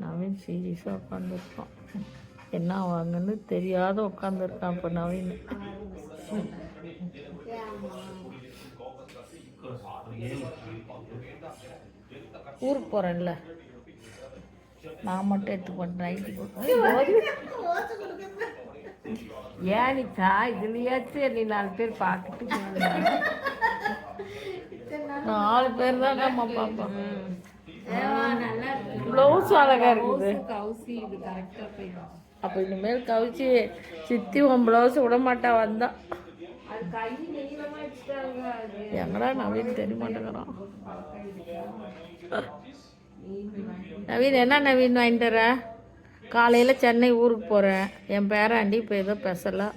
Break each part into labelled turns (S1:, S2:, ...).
S1: நவீன் சீரியஸாக உட்காந்துருக்கான் என்ன வாங்கன்னு தெரியாத உட்காந்துருக்கான் இப்போ நவீன். ஊருக்கு போகிறேன்ல நான் மட்டும் எடுத்துக்க மாட்டேன் ஏனிச்சா இதுலயாச்சும் நீ நாலு பேர் பார்த்துட்டு நாலு பேர் தான் நம்ம பார்ப்போம் ப்ளவுஸ் அழகா இருக்குது. அப்போ இனிமேல் கவிச்சு சித்தி உன் ப்ளவுஸ் விட மாட்டா வந்தா. எங்கடா நவீன் தெரிய மாட்டேங்கிறான்? நவீன் என்ன நவீன் வாங்கிட்டு வர? காலையில் சென்னை ஊருக்கு போகிறேன் என் பேராண்டி இப்போ ஏதோ பெசலாம்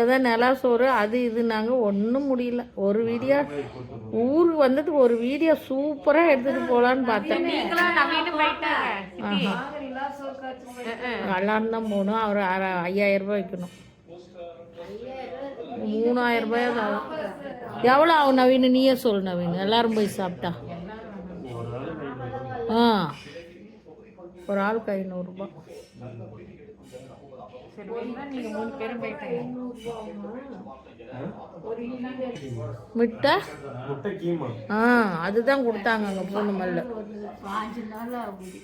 S1: ஏதோ நிலா சோறு அது இது நாங்கள் ஒன்றும் முடியல. ஒரு வீடியோ ஊருக்கு வந்தது ஒரு வீடியோ சூப்பராக எடுத்துகிட்டு போகலான்னு பார்த்தேன். நல்லா தான் போகணும். அவர் ஐயாயிரம் ரூபாய் வைக்கணும். மூணாயிரம் ரூபாய் ஆகும். எவ்வளோ ஆகும் நவீன்? நீயே சொல்லு நவீன். எல்லாரும் போய் சாப்பிட்டா. ஆ. ஒரு ஆளுக்கு ஐநூறுரூபா
S2: நீங்கள் மூணு பேரும் போயிட்டீங்க.
S1: மிட்டா?
S3: முட்டை கீமா.
S1: ஆ அதுதான் கொடுத்தாங்க அங்கே பூந்தமல்ல
S2: பாஞ்சு நாள் ஆகுது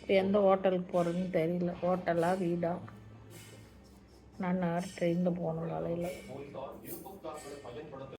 S1: இப்போ எந்த ஹோட்டலுக்கு போகிறதுன்னு தெரியல. ஹோட்டலா வீடா? நான் ட்ரெயினில் போகணும் காலையில்.